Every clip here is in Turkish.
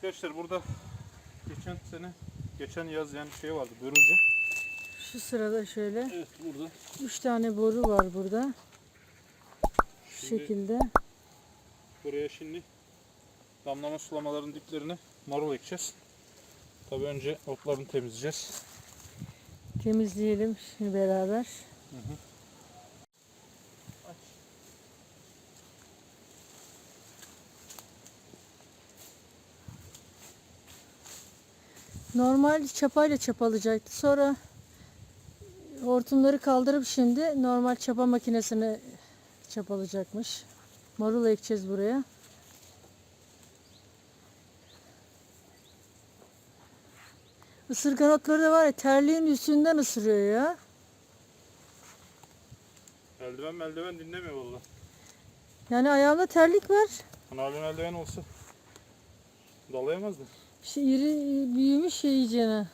Arkadaşlar burada geçen sene, geçen yaz yani şey vardı börülce. Şu sırada şöyle Evet burada. üç tane boru var burada. Şu Şimdi- şekilde. Buraya şimdi damlama sulamaların diplerine marul ekeceğiz. Tabii önce otlarını temizleyeceğiz. Temizleyelim şimdi beraber. Normal çapayla çapalayacaktı. Sonra hortumları kaldırıp şimdi normal çapa makinesine çapalayacakmış. Marul ekeceğiz buraya. Isırgan otları da var ya terliğin üstünden ısırıyor ya. Eldiven meldiven dinlemiyor valla. Yani ayağımda terlik var. Kanalın eldiven olsa dalayamazdı. İşte iri büyümüş şey iyicene.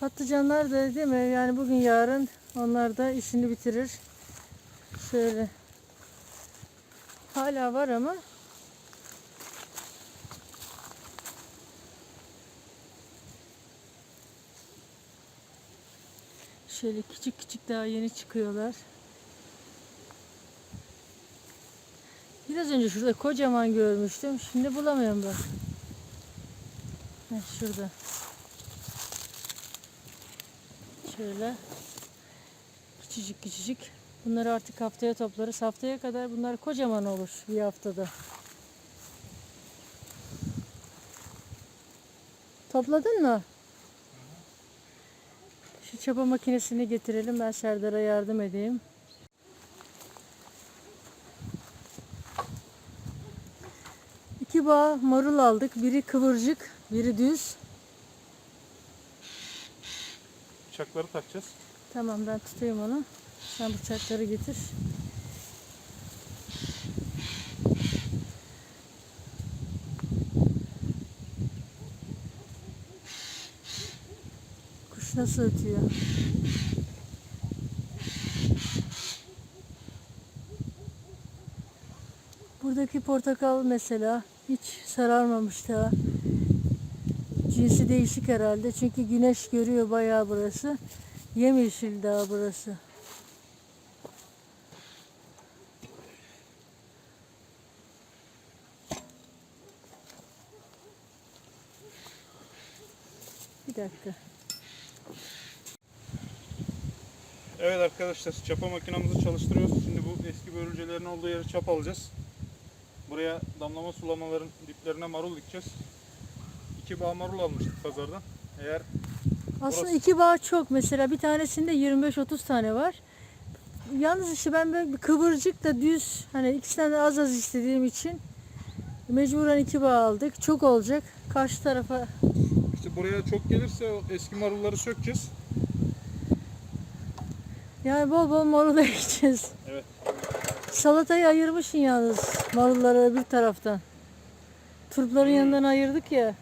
Patlıcanlar da değil mi? Yani bugün yarın onlar da işini bitirir. Şöyle. Hala var ama. Şöyle küçük küçük daha yeni çıkıyorlar. Biraz önce şurada kocaman görmüştüm. Şimdi bulamıyorum ben. Heh, şurada. Şöyle. Küçücük küçücük. Bunları artık haftaya toplarız. Haftaya kadar bunlar kocaman olur bir haftada. Topladın mı? Şu çapa makinesini getirelim. Ben Serdar'a yardım edeyim. İki bağ marul aldık. Biri kıvırcık, biri düz. Bıçakları takacağız. Tamam ben tutayım onu. Sen bıçakları getir. Kuş nasıl ötüyor? Buradaki portakal mesela hiç sararmamış daha. Cinsi değişik herhalde çünkü güneş görüyor bayağı burası. Yemyeşil daha burası. Bir dakika. Evet arkadaşlar çapa makinamızı çalıştırıyoruz. Şimdi bu eski börülcelerin olduğu yeri çap alacağız. Buraya damlama sulamaların diplerine marul dikeceğiz. İki bağ marul almıştık pazardan. Eğer Aslında Burası- iki bağ çok. Mesela bir tanesinde 25-30 tane var. Yalnız işte ben böyle bir kıvırcık da düz hani ikisinden de az az istediğim için mecburen iki bağ aldık. Çok olacak. Karşı tarafa işte buraya çok gelirse eski marulları sökeceğiz. yani bol bol marul ekeceğiz. Evet. Salatayı ayırmışsın yalnız marulları öbür taraftan. Turpların yanından ayırdık ya.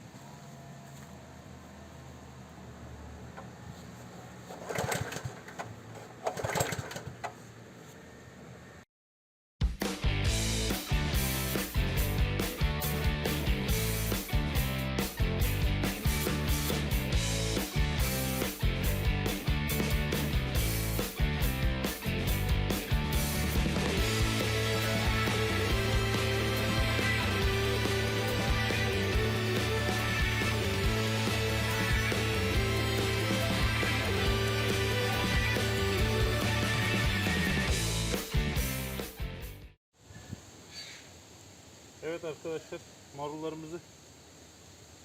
Marullarımızı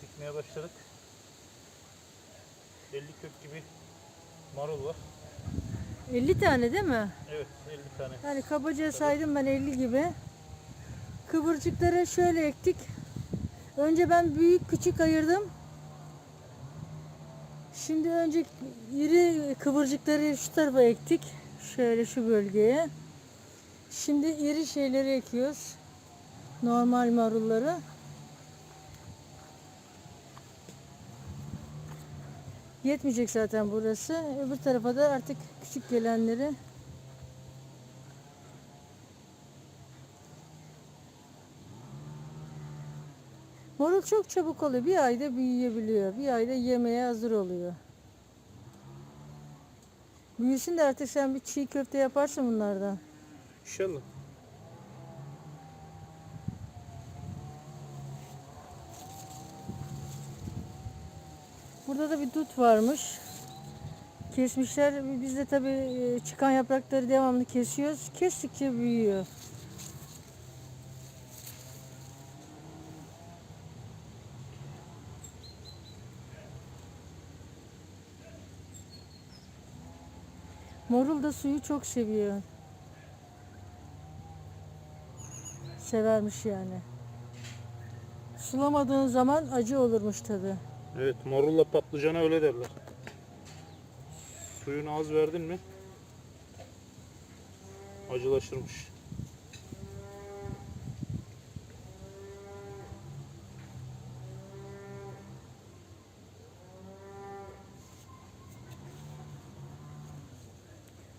dikmeye başladık. 50 kök gibi marul var. 50 tane değil mi? Evet 50 tane. Yani kabaca saydım ben 50 gibi. Kıvırcıkları şöyle ektik. Önce ben büyük küçük ayırdım. Şimdi önce iri kıvırcıkları şu tarafa ektik. Şöyle şu bölgeye. Şimdi iri şeyleri ekiyoruz. Normal marulları. Yetmeyecek zaten burası. Öbür tarafa da artık küçük gelenleri Marul çok çabuk oluyor. Bir ayda büyüyebiliyor. Bir ayda yemeğe hazır oluyor. Büyüsün de artık sen bir çiğ köfte yaparsın bunlardan. İnşallah. Burada da bir dut varmış. Kesmişler. Biz de tabii çıkan yaprakları devamlı kesiyoruz. Kestikçe büyüyor. Morul da suyu çok seviyor. Severmiş yani. Sulamadığın zaman acı olurmuş tabii. Evet morulla patlıcana öyle derler. Suyunu az verdin mi acılaşırmış.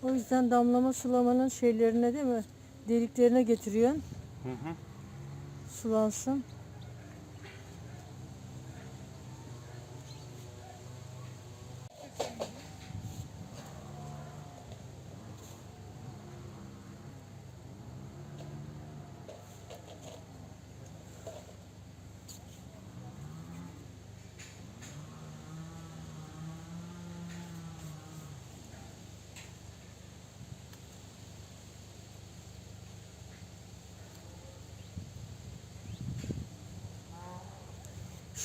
O yüzden damlama sulamanın şeylerine değil mi? Deliklerine getiriyorsun. Hı hı. Sulansın.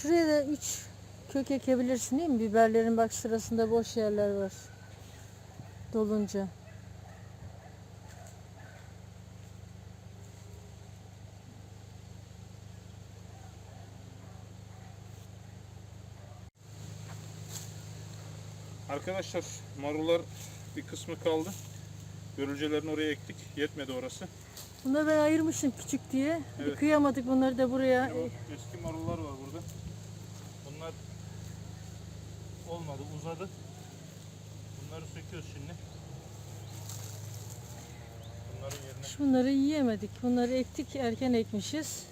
Şuraya da üç kök ekebilirsin değil mi? Biberlerin bak sırasında boş yerler var. Dolunca. Arkadaşlar marullar bir kısmı kaldı. Börülcelerini oraya ektik. Yetmedi orası. Bunları ben ayırmışım küçük diye. Evet. Kıyamadık bunları da buraya. O eski marullar var burada. Bunlar uzadı. Bunları söküyoruz şimdi. Bunların yerine Şunları yiyemedik. Bunları ektik erken ekmişiz.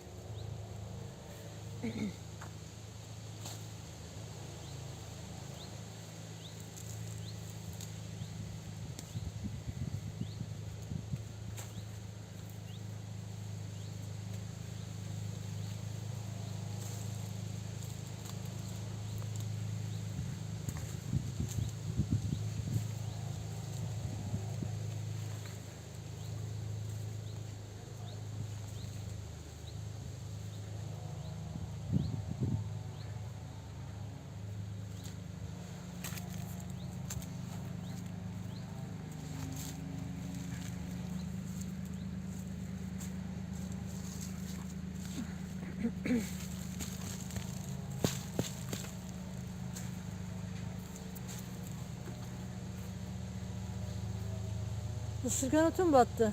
Isırgan otu mu battı?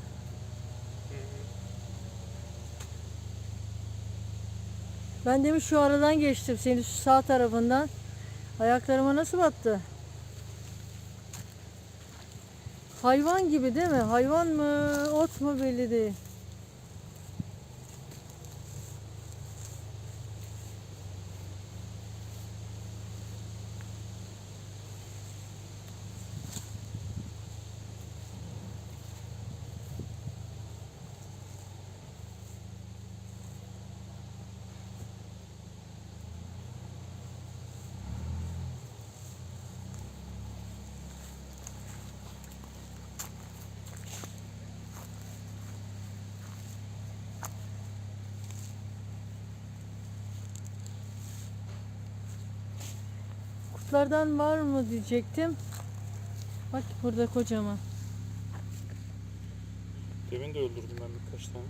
Ben demiş şu aradan geçtim. Senin şu sağ tarafından. Ayaklarıma nasıl battı? Hayvan gibi değil mi? Hayvan mı, ot mu belli değil. Kurtlardan var mı diyecektim. Bak burada kocaman. Demin de öldürdüm ben birkaç tane.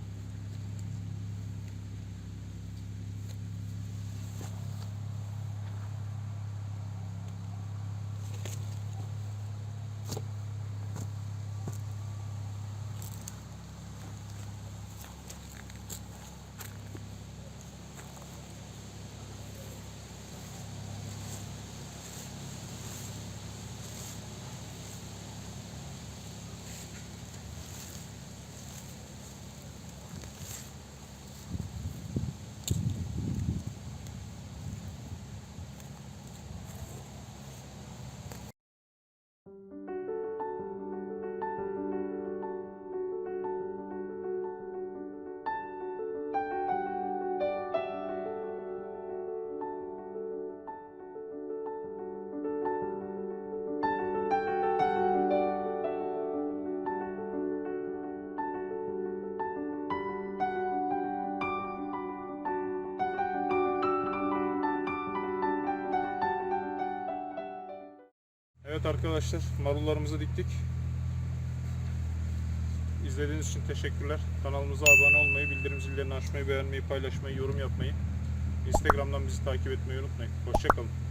Evet arkadaşlar marullarımızı diktik. İzlediğiniz için teşekkürler. Kanalımıza abone olmayı, bildirim zillerini açmayı, beğenmeyi, paylaşmayı, yorum yapmayı, Instagram'dan bizi takip etmeyi unutmayın. Hoşçakalın.